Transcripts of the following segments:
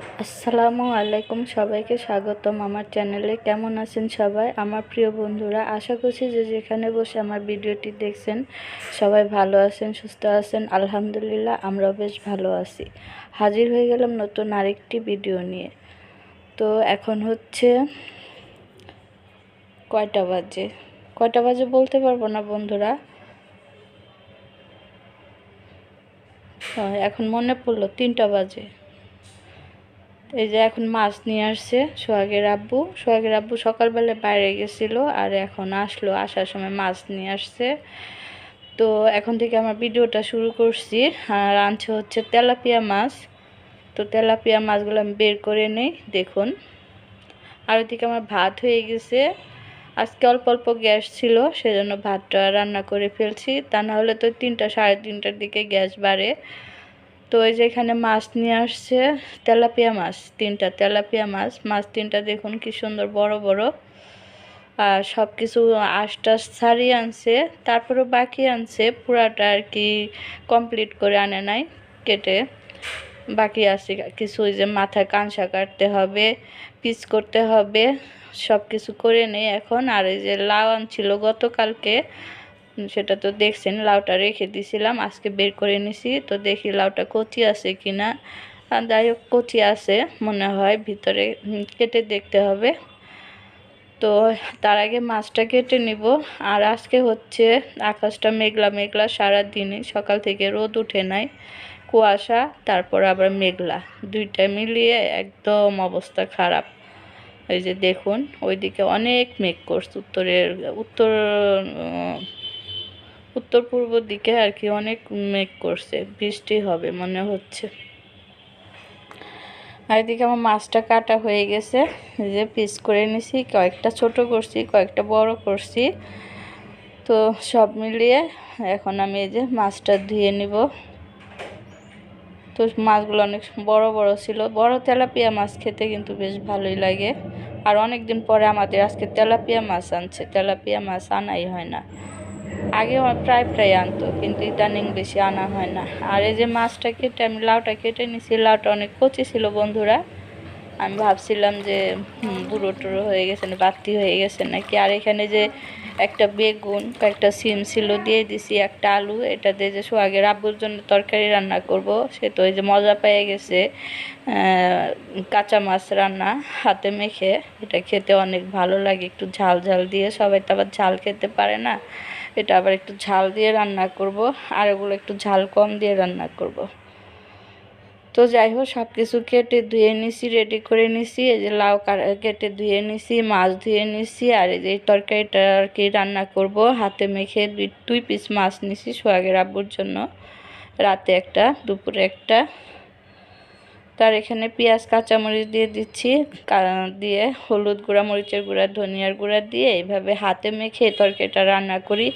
আসসালামু আলাইকুম, সবাইকে স্বাগতম আমার চ্যানেলে। কেমন আছেন সবাই? আমার প্রিয় বন্ধুরা, আশা করছি যে যেখানে বসে আমার ভিডিওটি দেখছেন, সবাই ভালো আছেন, সুস্থ আছেন। আলহামদুলিল্লাহ, আমরাও বেশ ভালো আছি। হাজির হয়ে গেলাম নতুন আরেকটি ভিডিও নিয়ে। তো এখন হচ্ছে কয়টা বাজে? কয়টা বাজে বলতে পারব না বন্ধুরা। এখন মনে পড়ল তিনটা বাজে। এই যে এখন মাছ নিয়ে আসছে সোহাগের আব্বু। সোহাগের আব্বু সকালবেলা বাইরে গেছিল আর এখন আসলো, আসার সময় মাছ নিয়ে আসছে। তো এখন থেকে আমার ভিডিওটা শুরু করছি। আর আনছে হচ্ছে তেলাপিয়া মাছ। তো তেলাপিয়া মাছগুলো আমি বের করে নেই, দেখুন। আর ওইদিকে আমার ভাত হয়ে গেছে। আজকে অল্প অল্প গ্যাস ছিল, সেজন্য ভাতটা রান্না করে ফেলছি। তা না হলে তো তিনটা, সাড়ে তিনটার দিকে গ্যাস বাড়ে। তো এই যে এখানে মাছ নিয়ে আসছে, তেলাপিয়া মাছ, তিনটা তেলাপিয়া মাছ। মাছ তিনটা দেখুন কি সুন্দর, বড় বড়। আর সব কিছু আশটাশ ছাড়িয়ে আনছে, তারপরেও বাকি আনছে। পুরাটা আর কি কমপ্লিট করে আনে নাই, কেটে। বাকি আছে কিছু, ওই যে মাথায় কাঁসা কাটতে হবে, পিস করতে হবে সব কিছু করে নেই এখন। আর এই যে লাউ আনছিল গতকালকে সেটা তো দেখছেন, লাউটা রেখে দিছিলাম, আজকে বের করে নিছি তো দেখি লাউটা কচি আছে কি না যাই হোক, কচি আছে, মনে হয় ভিতরে কেটে দেখতে হবে। তো তার আগে মাছটা কেটে নিব, আর আজকে হচ্ছে আকাশটা মেঘলা মেঘলা সারা দিনই সকাল থেকে রোদ উঠে নাই, কুয়াশা, তারপর আবার মেঘলা, দুইটা মিলিয়ে একদম অবস্থা খারাপ। এই যে দেখুন, ওইদিকে অনেক মেঘ করছে, উত্তরের, উত্তর উত্তর পূর্ব দিকে আর কি অনেক মেঘ করছে, বৃষ্টি হবে মনে হচ্ছে। আর এদিকে আমার মাছটা কাটা হয়ে গেছে যে পিস করে নিছি, কয়েকটা ছোট করছি, কয়েকটা বড় করছি। তো সব মিলিয়ে এখন আমি এই যে মাছটা ধুয়ে নিব। তো মাছগুলো অনেক বড় বড় ছিল। বড় তেলাপিয়া মাছ খেতে কিন্তু বেশ ভালোই লাগে। আর অনেক দিন পরে আমাদের আজকে তেলাপিয়া মাছ আনছে। তেলাপিয়া মাছ আনাই হয় না। আগে প্রায় প্রায় আনতো, কিন্তু ইদানিং বেশি আনা হয় না। আর এই যে মাছটা কেটে, আমি লাউটা কেটে নিছি, লাউটা অনেক কচি ছিল বন্ধুরা। আমি ভাবছিলাম যে বুড়ো টুড়ো হয়ে গেছে না, বাতি হয়ে গেছে নাকি? আর এখানে যে একটা বেগুন, কয়েকটা সিম ছিল, দিয়ে দিছি, একটা আলু। এটা দিয়ে যে সোহাগের আব্বুর জন্য তরকারি রান্না করব, সে তো ওই যে মজা পেয়ে গেছে। কাঁচা মাছ রান্না হাতে মেখে, এটা খেতে অনেক ভালো লাগে, একটু ঝাল ঝাল দিয়ে। সবাই তো আবার ঝাল খেতে পারে না। এটা আবার একটু ঝাল দিয়ে রান্না করব, আর ওগুলো একটু ঝাল কম দিয়ে রান্না করব। তো যাই হোক সব কিছু কেটে ধুয়ে নিছি রেডি করে নিছি। এই যে লাউ কেটে ধুয়ে নিছি, মাছ ধুয়ে নিছি, আর এই যে তরকারিটা আর কি রান্না করব। হাতে মেখে দুই দুই পিস মাছ নিছি সোহাগের আব্বুর জন্য। রাতে একটা, দুপুরে একটা। তার এখানে পেঁয়াজ, কাঁচামরিচ দিয়ে দিচ্ছি। দিয়ে হলুদ গুঁড়া, মরিচের গুঁড়া, ধনিয়ার গুঁড়া দিয়ে এইভাবে হাতে মেখে তরকারিটা রান্না করি।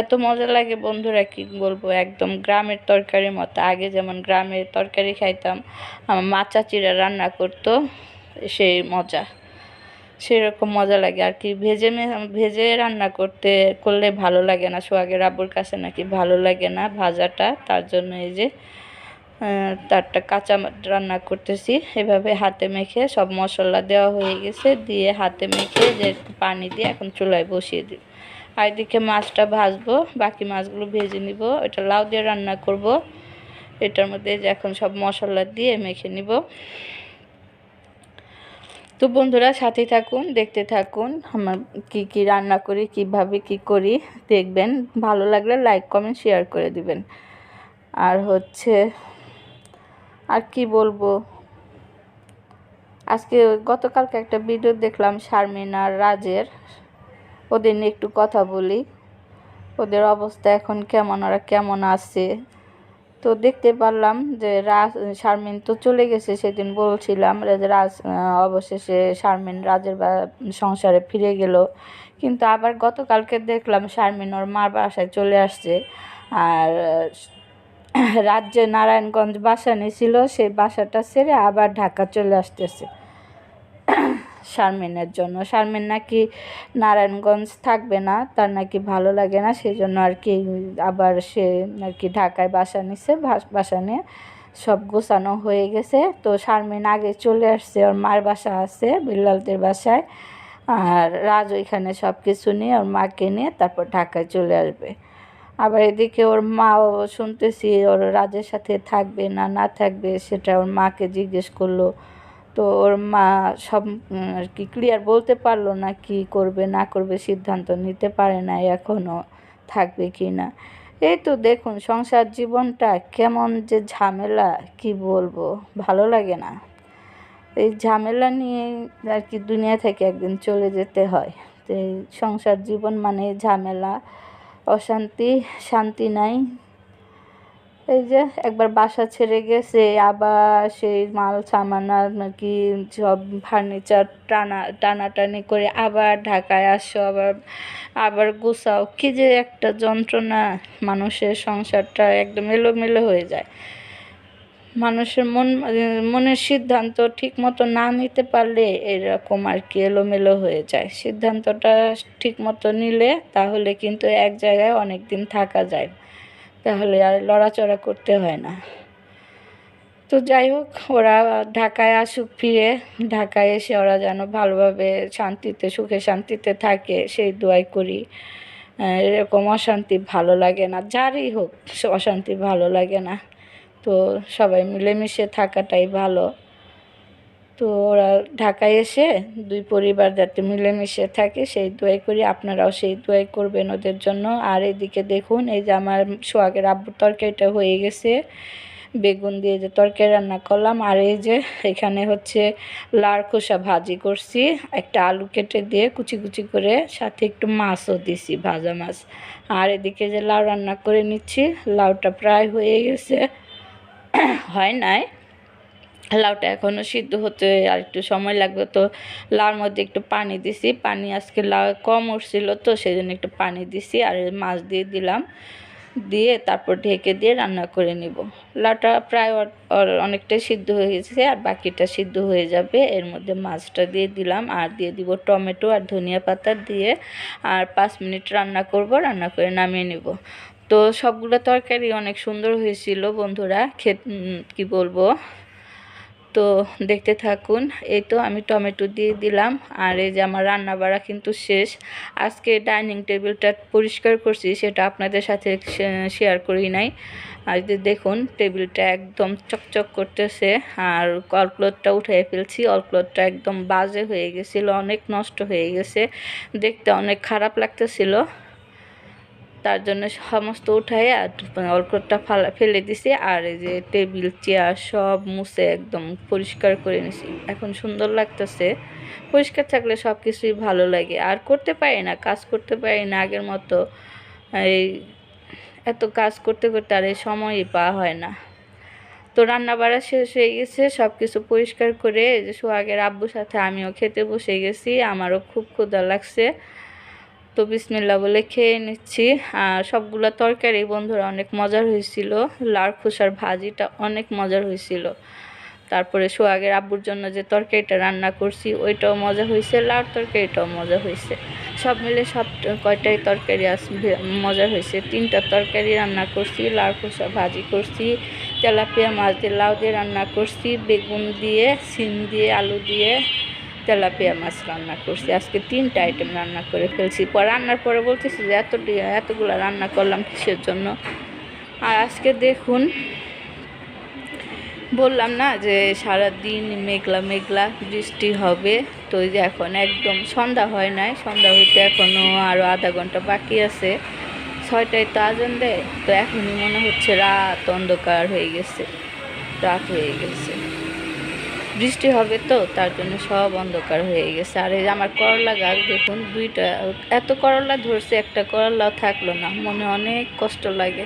এত মজা লাগে বন্ধুরা, কি বলব, একদম গ্রামের তরকারির মতো। আগে যেমন গ্রামের তরকারি খাইতাম, আমার মা চাচিরা রান্না করতো, সেই মজা। সেরকম মজা লাগে। আর কি ভেজে ভেজে রান্না করতে, করলে ভালো লাগে না। সোহাগের আব্বুর কাছে নাকি ভালো লাগে না ভাজাটা, তার জন্য এই যে তারটা কাঁচা রান্না করতেছি। এভাবে হাতে মেখে সব মশলা দেওয়া হয়ে গেছে। দিয়ে হাতে মেখে যে পানি দিয়ে এখন চুলায় বসিয়ে দিই। আর এদিকে মাছটা ভাজবো, বাকি মাছগুলো ভেজে নিব। এটা লাউ দিয়ে রান্না করব। এটার মধ্যে যে এখন সব মশলা দিয়ে মেখে নিব। তো বন্ধুরা সাথে থাকুন, দেখতে থাকুন, আমার কি কি রান্না করি, কীভাবে কি করি, দেখবেন। ভালো লাগলে লাইক কমেন্ট শেয়ার করে দিবেন। আর হচ্ছে আর কি বলব? আজকে গতকালকে একটা ভিডিও দেখলাম শারমিন আর রাজের। ওদের নিয়ে একটু কথা বলি। ওদের অবস্থা এখন কেমন? ওরা কেমন আছে? তো দেখতে পারলাম যে রাজ, শারমিন তো চলে গেছে সেদিন বলছিলাম রাজ অবশেষে শারমিন রাজের সংসারে ফিরে গেল। কিন্তু আবার গতকালকে দেখলাম শারমিন ওর মার বাসায় চলে আসছে। আর রাজ্যে নারায়ণগঞ্জ বাসা নিয়েছিল, সেই বাসাটা ছেড়ে আবার ঢাকা চলে আসতেছে শারমিনের জন্য। শারমিন নাকি নারায়ণগঞ্জ থাকবে না, তার নাকি ভালো লাগে না, সেই জন্য আর কি আবার সে আর কি ঢাকায় বাসা নিছে, বাসা নিয়ে সব গোছানো হয়ে গেছে। তো শারমিন আগে চলে আসছে, ওর মার বাসা আছে, বিল্লালদের বাসায়, আর রাজ ওইখানে সব কিছু নিয়ে, ওর মাকে নিয়ে তারপর ঢাকায় চলে আসবে। আবার এদিকে ওর মাও শুনতেছি ওর রাজের সাথে থাকবে না না থাকবে সেটা ওর মাকে জিজ্ঞেস করল। তো ওর মা সব আর কি ক্লিয়ার বলতে পারল না কি করবে, না করবে সিদ্ধান্ত নিতে পারে না এখনও থাকবে কি না। এই তো দেখুন সংসার জীবনটা কেমন যে ঝামেলা, কি বলব, ভালো লাগে না। এই ঝামেলা নিয়ে আর কি দুনিয়া থেকে একদিন চলে যেতে হয়। তো এই সংসার জীবন মানে ঝামেলা। অশান্তি, শান্তি নাই। এই যে একবার বাসা ছেড়ে গেছে, আবার সেই মাল সামানা নাকি সব ফার্নিচার টানা, টানাটানি করে আবার ঢাকায় আসো, আবার আবার গুছাও। কি যে একটা যন্ত্রণা মানুষের সংসারটা একদম এলোমেলো হয়ে যায়। মানুষের মন, মনের সিদ্ধান্ত ঠিক মতো না নিতে পারলে এরকম আর কি এলোমেলো হয়ে যায়। সিদ্ধান্তটা ঠিক মতো নিলে তাহলে কিন্তু এক জায়গায় অনেক দিন থাকা যায়। তাহলে আর লড়াচড়া করতে হয় না। তো যাই হোক, ওরা ঢাকায় আসুক ফিরে। ঢাকায় এসে ওরা যেন ভালোভাবে শান্তিতে, সুখে শান্তিতে থাকে, সেই দোয়াই করি। এরকম অশান্তি ভালো লাগে না। যারই হোক, অশান্তি ভালো লাগে না। তো সবাই মিলেমিশে থাকাটাই ভালো। তো ওরা ঢাকায় এসে দুই পরিবার যাতে মিলেমিশে থাকে, সেই দোয়াই করি। আপনারাও সেই দোয়াই করবেন ওদের জন্য। আর এদিকে দেখুন, এই যে আমার সোহাগের আব্বুর তরকারিটা হয়ে গেছে। বেগুন দিয়ে যে তরকারি রান্না করলাম। আর এই যে এখানে হচ্ছে লার খোসা ভাজি করছি। একটা আলু কেটে দিয়ে কুচি কুচি করে সাথে একটু মাছও দিছি, ভাজা মাছ। আর এদিকে যে লাউ রান্না করে নিচ্ছি, লাউটা প্রায় হয়ে গেছে। হয় নাই। লাউটা এখনও সিদ্ধ হতে আর একটু সময় লাগবে তো লাউর মধ্যে একটু পানি দিছি। পানি আজকে লাউ কম উঠছিল তো সেই জন্য একটু পানি দিছি আর মাছ দিয়ে দিলাম। দিয়ে তারপর ঢেকে দিয়ে রান্না করে নিব। লাউটা প্রায় অনেকটাই সিদ্ধ হয়ে গেছে আর বাকিটা সিদ্ধ হয়ে যাবে। এর মধ্যে মাছটা দিয়ে দিলাম আর দিয়ে দিব টমেটো আর ধনিয়া পাতা দিয়ে। আর পাঁচ মিনিট রান্না করব, রান্না করে নামিয়ে নিব। তো সবগুলো তরকারি অনেক সুন্দর হয়েছিল বন্ধুরা, খেত কি বলব? তো দেখতে থাকুন, এই তো আমি টমেটো দিয়ে দিলাম, আর এই যে আমার রান্না বাড়া কিন্তু শেষ। আজকে ডাইনিং টেবিলটা পরিষ্কার করছি, সেটা আপনাদের সাথে শেয়ার করি নাই। আর যে দেখুন, টেবিলটা একদম চকচক করতেছে, আর অলক্লোথটা উঠিয়ে ফেলছি অলক্লোথটা একদম বাজে হয়ে গেছিল, অনেক নষ্ট হয়ে গেছে, দেখতে অনেক খারাপ লাগতেছিল। তার জন্য সমস্ত উঠাই আর অলক্লোথটা ফালা ফেলে দিছি। আর এই যে টেবিল, চেয়ার সব মুছে একদম পরিষ্কার করে নিছি। এখন সুন্দর লাগতেছে। পরিষ্কার থাকলে সব কিছুই ভালো লাগে। আর করতে পারি না, কাজ করতে পারি না আগের মতো। এই এত কাজ করতে করতে আর এই সময়ই পাওয়া হয় না। তো রান্না বাড়া শেষ হয়ে গেছে সব কিছু পরিষ্কার করে যে সোহাগের আব্বুর সাথে আমিও খেতে বসে গেছি। আমারও খুব ক্ষুধা লাগছে। তো বিসমিল্লা বলে খেয়ে নিচ্ছি। আর সবগুলো তরকারি বন্ধুরা অনেক মজার হয়েছিল। লার খোসার ভাজিটা অনেক মজার হয়েছিল। তারপরে সোহাগের আব্বুর জন্য যে তরকারিটা রান্না করছি, ওইটাও মজা হয়েছে লাউর তরকারিটাও মজা হয়েছে। সব মিলে সব কয়টাই তরকারি আস মজা হয়েছে। তিনটা তরকারি রান্না করছি লাউ খোসা ভাজি করছি, তেলাপিয়া মাছ দিয়ে লাউ দিয়ে রান্না করছি, বেগুন দিয়ে, সিম দিয়ে, আলু দিয়ে তেলাপিয়া মাছ রান্না করছি। আজকে তিনটা আইটেম রান্না করে ফেলছি। পর রান্নার পরে বলতেছি যে এত এতগুলো রান্না করলাম কিসের জন্য? আর আজকে দেখুন, বললাম না যে সারা দিন মেঘলা মেঘলা বৃষ্টি হবে। তো যে এখন একদম সন্ধ্যা হয় নাই। সন্ধ্যা হইতে এখনও আরও আধা ঘণ্টা বাকি আছে। ছয়টায় তো আজান দেয়। তো এখনই মনে হচ্ছে রাত অন্ধকার হয়ে গেছে। রাত হয়ে গেছে। বৃষ্টি হবে তো তার জন্য সব অন্ধকার হয়ে গেছে। আর এই যে আমার করলা গাছ দেখুন দুইটা এত করলা ধরছে একটা করলাও থাকল না। মনে অনেক কষ্ট লাগে।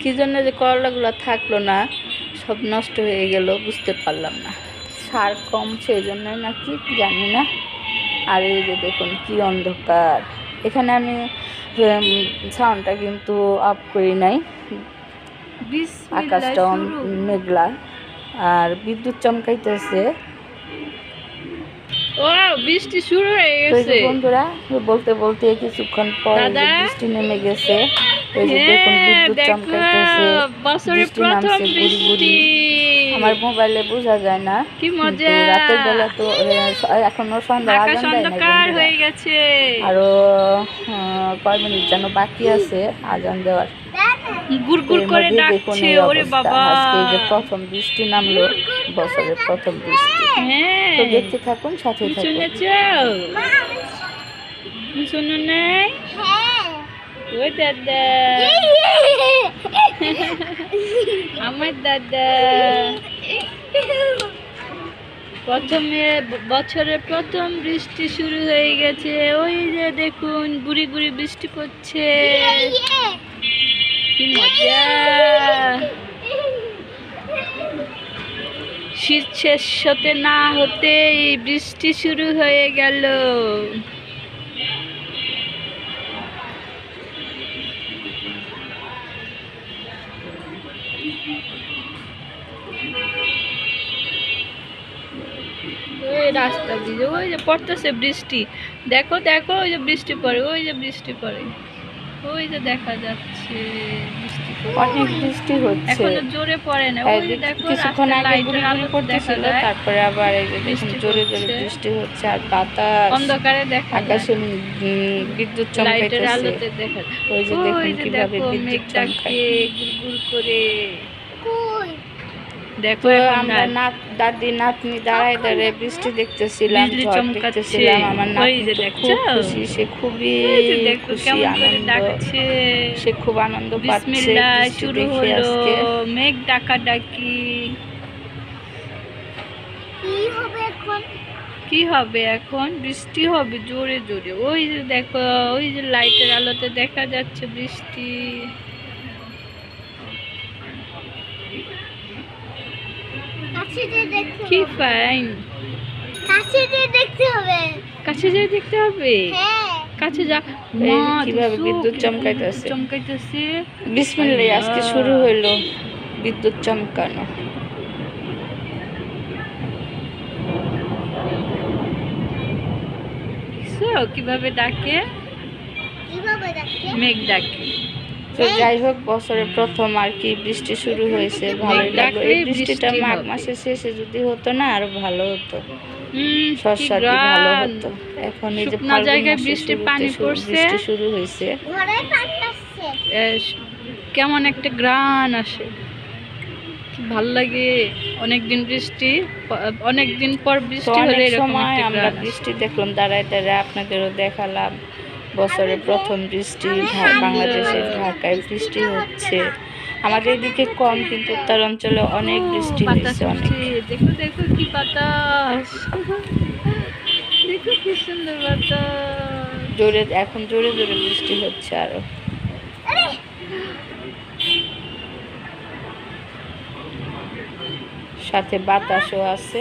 কী জন্য যে করলাগুলো থাকল না সব নষ্ট হয়ে গেল বুঝতে পারলাম না। সার কম সেই জন্য নাকি জানি না। আর এই যে দেখুন কি অন্ধকার। এখানে আমি সাউন্ডটা কিন্তু অফ করি নাই। আকাশটা মেঘলা। আর বিদ্যুৎ চমকাইতেছে। ও বৃষ্টি শুরু হয়ে গেছে। বন্ধুরা বলতে বলতে কিছুক্ষণ পরে? বৃষ্টি নেমে গেছে এই যে দেখুন হ্যাঁ বিদ্যুৎ চমকাইতেছে বছরের প্রথম বৃষ্টি। আমার মোবাইলে বোঝা যায় না। কি মজা। রাতের বেলা তো এখনও সন্ধ্যা আজান দেয় হয়ে গেছে। আরও কয় মিনিট যেন বাকি আছে আজান দেওয়ার। গুড়গুড় করে ডাকছে ওরে বাবা। আজকে যে প্রথম বৃষ্টি নামলো বছরের প্রথম বৃষ্টি। হ্যাঁ। তো দেখতে থাকুন সাথে থাকুন। শুনেছ শুনো নাই? ওই দাদা। আমার দাদা। প্রথমে বছরের প্রথম বৃষ্টি শুরু হয়ে গেছে। ওই যে দেখুন গুড়ি গুড়ি বৃষ্টি পড়ছে। কি মজা শীত শেষ হতে না হতেই বৃষ্টি শুরু হয়ে গেল। রাস্তা দিয়ে ওই যে পড়তেছে বৃষ্টি। দেখো দেখো ওই যে বৃষ্টি পড়ে ওই যে বৃষ্টি পড়ে। ওই যে দেখা যাচ্ছে বৃষ্টি অনেক বৃষ্টি হচ্ছে। এখনও জোরে পড়ে না। ওই দেখো কিছুক্ষণ আগে গুড়ি গুড়ি পড়তেছিল তারপরে আবার এই যে দেখুন জোরে জোরে বৃষ্টি হচ্ছে আর বাতাস অন্ধকারে দেখা আকাশে উম, বিদ্যুৎ লাইটের চমকাইতেছে। আলোতে দেখা যায়। ওই যে দেখুন কীভাবে বিদ্যুৎ চমকায়। গুড়গুড় করে দেখো আমরা। নাত দাদি নাতনি দাঁড়ায় দাঁড়ায় বৃষ্টি দেখতেছিলাম। দেখতেছিলাম আমার ওই নাতনি যে তো দেখছ? খুব খুশি সে খুবই খুশি আনন্দ। ডাকছে। সে খুব আনন্দ পাচ্ছে বিসমিল্লাহ শুরু হলো। মেঘ ডাকা ডাকি কি হবে এখন? বৃষ্টি হবে জোরে জোরে। ওই যে দেখো ওই যে লাইটের আলোতে দেখা যাচ্ছে বৃষ্টি। কি ফাইন দেখতে হবে। কাছে যেয়ে দেখতে হবে? হ্যাঁ। কাছে যা কীভাবে বিদ্যুৎ চমকাইতেছে। চমকাইতেছে। বিসমিল্লাহ আজকে শুরু হইল বিদ্যুৎ চমকানো। কীভাবে ডাকে? কীভাবে দেখতে মেঘ ডাকে। তো যাই হোক বছরের প্রথম আর কি বৃষ্টি শুরু হয়েছে ভালোই লাগল। এই বৃষ্টিটা মাঘ। মাসের শেষে যদি হতো না আরও ভালো হতো। হুম, আর ভালো হতো। এখন এই যে জায়গায় বৃষ্টির পানি পড়ছে। শুরু হয়েছে। ঘরে পানি আসছে। এ, স- কেমন একটা গ্রান আসে। ভালো লাগে অনেকদিন বৃষ্টি অনেক দিন পর বৃষ্টি হলে এরকম আমরা বৃষ্টি দেখলাম দাঁড়ায় দাঁড়ায় আপনাদেরও দেখালাম। বছরের প্রথম বৃষ্টি বাংলাদেশের ঢাকায় বৃষ্টি হচ্ছে। আমাদের এদিকে কম কিন্তু উত্তর অঞ্চলে অনেক বৃষ্টি হয়েছে অনেক। দেখো দেখো কি বাতাস। দেখো কি সুন্দর বাতাস। জোরে এখন জোরে জোরে বৃষ্টি হচ্ছে আরও। সাথে বাতাসও আছে।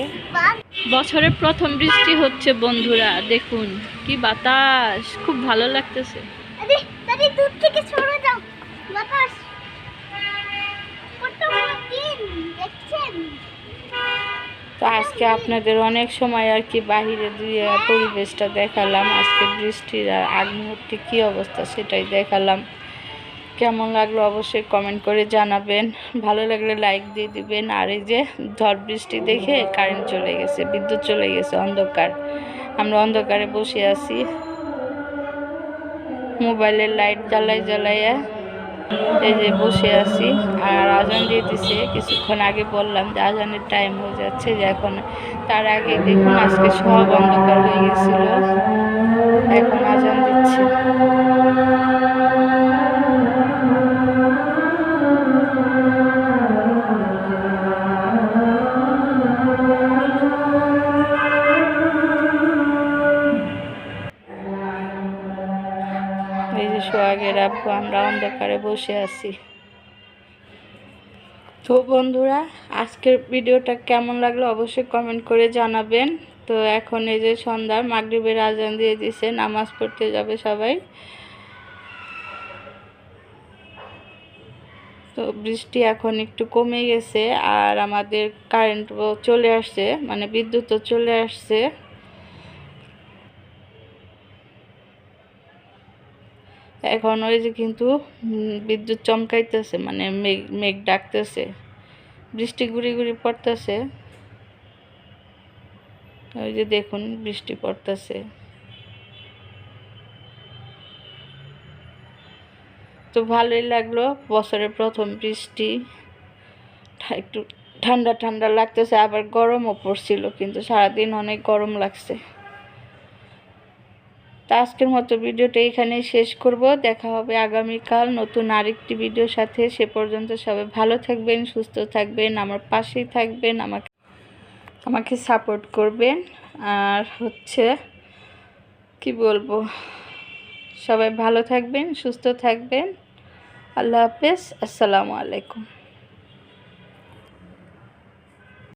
বছরের প্রথম বৃষ্টি হচ্ছে বন্ধুরা। দেখুন কি বাতাস খুব ভালো লাগতেছে। দূর থেকে সরে যাও। বাতাস। তো আজকে আপনাদের অনেক সময় আর কি বাহিরে দিয়ে পরিবেশটা দেখালাম আজকে বৃষ্টির আর আগ মুহূর্তে কী অবস্থা সেটাই দেখালাম। কেমন লাগল অবশ্যই কমেন্ট করে জানাবেন। ভালো লাগলে লাইক দিয়ে দিবেন। আর এই যে ঝড় বৃষ্টি দেখে কারেন্ট চলে গেছে, বিদ্যুৎ চলে গেছে, অন্ধকার। আমরা অন্ধকারে বসে আছি। মোবাইলের লাইট জ্বালাই জ্বালাইয়া এই যে বসে আছি। আর আজান দিয়ে দিছে, কিছুক্ষণ আগে বললাম যে আজানের টাইম হয়ে যাচ্ছে যে এখন তার আগে দেখুন আজকে সব অন্ধকার হয়ে গেছিল। এখন আজান দিচ্ছে। যে আব্বু আমরা অন্ধকারে বসে আছি। তো বন্ধুরা, আজকের ভিডিওটা কেমন লাগল অবশ্যই কমেন্ট করে জানাবেন। তো এখন এই যে সন্ধ্যার মাগরিবের আজান দিয়ে দিছে, নামাজ পড়তে যাবে সবাই। তো বৃষ্টি এখন একটু কমে গেছে আর আমাদের কারেন্টও চলে আসছে মানে বিদ্যুৎও চলে আসছে। এখন ওই যে কিন্তু বিদ্যুৎ চমকাইতেছে মানে মেঘ মেঘ ডাকতেছে, বৃষ্টি গুড়ি গুড়ি পড়তেছে। ওই যে দেখুন, বৃষ্টি পড়তেছে। তো ভালোই লাগল, বছরের প্রথম বৃষ্টি। একটু ঠান্ডা ঠান্ডা লাগতেছে, আবার গরমও পড়ছিল, কিন্তু সারাদিন অনেক গরম লাগছে। তো আজকের মতো ভিডিওটা এখানেই শেষ করব। দেখা হবে আগামীকাল নতুন আরেকটি ভিডিওর সাথে। সে পর্যন্ত সবাই ভালো থাকবেন, সুস্থ থাকবেন, আমার পাশেই থাকবেন, আমাকে আমাকে সাপোর্ট করবেন। আর হচ্ছে, কি বলব, সবাই ভালো থাকবেন, সুস্থ থাকবেন। আল্লাহ হাফেজ, আসসালামু আলাইকুম।